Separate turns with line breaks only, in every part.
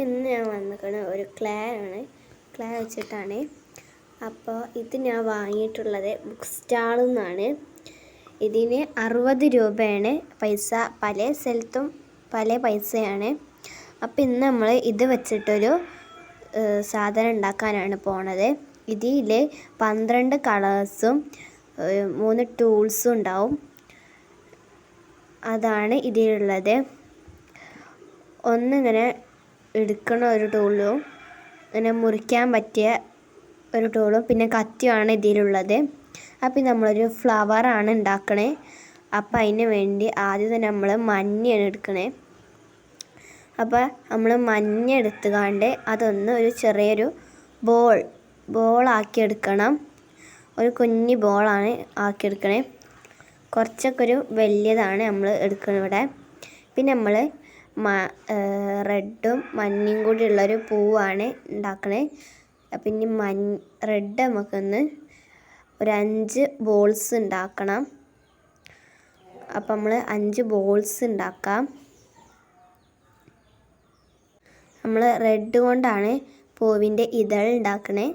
അപ്പോൾ ഇന്ന് ഞാൻ വന്നിരിക്കുന്നത് ഒരു ക്ലേ ആണ്. ക്ലേ വെച്ചിട്ടാണ്. അപ്പോൾ ഇത് ഞാൻ വാങ്ങിയിട്ടുള്ളത് ബുക്ക് സ്റ്റാളിൽ നിന്നാണ് ഇതിന് അറുപത് രൂപയാണ് പൈസ. പല സ്ഥലത്തും പല പൈസയാണ്. അപ്പോൾ ഇന്ന് നമ്മൾ ഇത് വെച്ചിട്ടൊരു സാധനം ഉണ്ടാക്കാനാണ് പോണത്. ഇതിൽ പന്ത്രണ്ട് കളേഴ്സും മൂന്ന് ടൂൾസും ഉണ്ടാവും. അതാണ് ഇതിലുള്ളത്. ഒന്നിങ്ങനെ എടുക്കണ ഒരു ടൂളും ഇങ്ങനെ മുറിക്കാൻ പറ്റിയ ഒരു ടൂളും പിന്നെ കത്തിയുമാണ് ഇതിലുള്ളത്. അപ്പം നമ്മളൊരു ഫ്ലവറാണ് ഉണ്ടാക്കണേ. അപ്പം അതിന് വേണ്ടി ആദ്യം തന്നെ നമ്മൾ മഞ്ഞയാണ് എടുക്കണേ. അപ്പോൾ നമ്മൾ മഞ്ഞ എടുത്തുകാണ്ട് അതൊന്ന് ഒരു ചെറിയൊരു ബോൾ ബോളാക്കി എടുക്കണം. ഒരു കുഞ്ഞു ബോളാണ് ആക്കിയെടുക്കണേ കുറച്ചൊക്കെ ഒരു വലിയതാണ് നമ്മൾ എടുക്കുന്നത് ഇവിടെ. പിന്നെ നമ്മൾ റെഡും മഞ്ഞയും കൂടി ഉള്ളൊരു പൂവാണ് ഉണ്ടാക്കണേ അപ്പം ഇനി മഞ്ഞ റെഡ് നമുക്കൊന്ന് ഒരു അഞ്ച് ബോൾസ് ഉണ്ടാക്കണം അപ്പം നമ്മൾ അഞ്ച് ബോൾസ് ഉണ്ടാക്കാം നമ്മൾ റെഡ് കൊണ്ടാണ് പൂവിന്റെ ഇതൾ ഉണ്ടാക്കണേ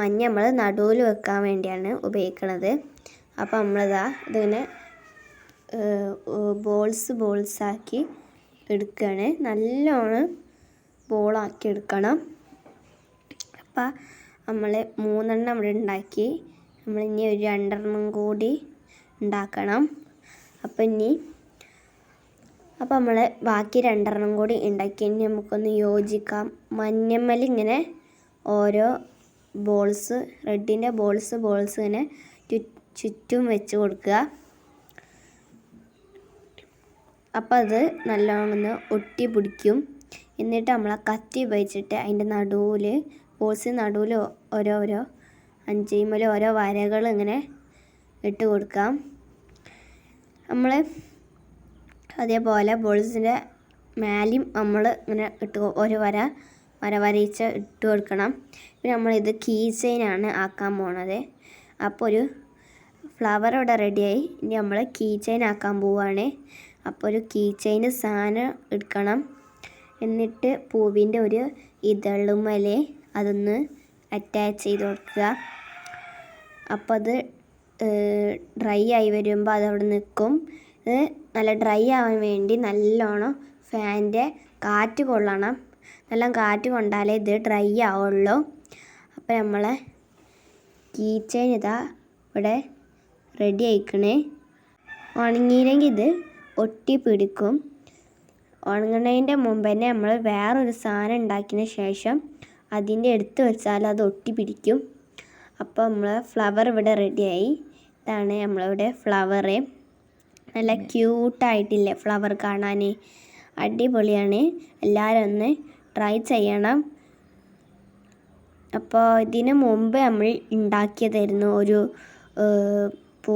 മഞ്ഞ നമ്മൾ നടുവിൽ വെക്കാൻ വേണ്ടിയാണ് ഉപയോഗിക്കണത്. അപ്പോൾ നമ്മളിതാ ഇതിങ്ങനെ ബോൾസ് ബോൾസാക്കി എടുക്കുകയാണ് നല്ലോണം ബോളാക്കി എടുക്കണം. അപ്പം നമ്മൾ മൂന്നെണ്ണം ഇവിടെ ഉണ്ടാക്കി. നമ്മൾ ഇനി ഒരു രണ്ടെണ്ണം കൂടി ഉണ്ടാക്കണം. അപ്പം ഇനി അപ്പം നമ്മൾ ബാക്കി രണ്ടെണ്ണം കൂടി ഉണ്ടാക്കി. ഇനി നമുക്കൊന്ന് യോജിക്കാം. മഞ്ഞമ്മൽ ഇങ്ങനെ ഓരോ ബോൾസ് റെഡിന്റെ ബോൾസ് ബോൾസ് ഇങ്ങനെ ചുറ്റും വെച്ച് കൊടുക്കുക. അപ്പം അത് നല്ലോണം ഒന്ന് ഒട്ടി പിടിക്കും. എന്നിട്ട് നമ്മൾ ആ കത്തി ഉപയോഗിച്ചിട്ട് അതിന്റെ നടുവിൽ ബോൾസ് നടുവിൽ ഓരോരോ അഞ്ചേമല ഓരോ വരകൾ ഇങ്ങനെ ഇട്ട് കൊടുക്കാം. നമ്മൾ അതേപോലെ ബോൾസിന്റെ മേലെയും നമ്മൾ ഇങ്ങനെ ഇട്ട് ഒരു വര വര വരയിച്ച് ഇട്ട് കൊടുക്കണം. പിന്നെ നമ്മളിത് കീ ചെയിനാണ് ആക്കാൻ പോണത്. അപ്പോൾ ഒരു ഫ്ലവർ ഇവിടെ റെഡിയായി ഇനി നമ്മൾ കീ ചെയിൻ ആക്കാൻ പോവുകയാണ് അപ്പോൾ ഒരു കീ ചെയിന്റെ സാധനം എടുക്കണം. എന്നിട്ട് പൂവിന്റെ ഒരു ഇതളുമലെ അതൊന്ന് അറ്റാച്ച് ചെയ്ത് കൊടുക്കുക. അപ്പോൾ അത് ഡ്രൈ ആയി വരുമ്പോൾ അതവിടെ നിൽക്കും. നല്ല ഡ്രൈ ആവാൻ വേണ്ടി നല്ലോണം ഫാനിന്റെ കാറ്റ് കൊള്ളണം. നല്ല കാറ്റ് കൊണ്ടാലേ ഇത് ഡ്രൈ ആവുള്ളൂ. അപ്പോൾ നമ്മളെ കീ ചെയിൻ ഇതാ ഇവിടെ റെഡി ആയിക്കണേ. ഉണങ്ങിയില്ലെങ്കിൽ ഇത് ഒട്ടി പിടിക്കും ഉണങ്ങണതിന്റെ മുമ്പ് തന്നെ നമ്മൾ വേറൊരു സാധനം ഉണ്ടാക്കിയതിന് ശേഷം അതിന്റെ എടുത്ത് വെച്ചാൽ അത് ഒട്ടി പിടിക്കും അപ്പോൾ നമ്മൾ ഫ്ലവർ ഇവിടെ റെഡിയായി ഇതാണ് നമ്മളിവിടെ ഫ്ലവർ നല്ല ക്യൂട്ടായിട്ടില്ലേ ഫ്ലവർ കാണാൻ അടിപൊളിയാണ്. എല്ലാവരും ഒന്ന് ട്രൈ ചെയ്യണം. അപ്പോൾ ഇതിന് മുമ്പ് നമ്മൾ ഉണ്ടാക്കിയതായിരുന്നു ഒരു പൂ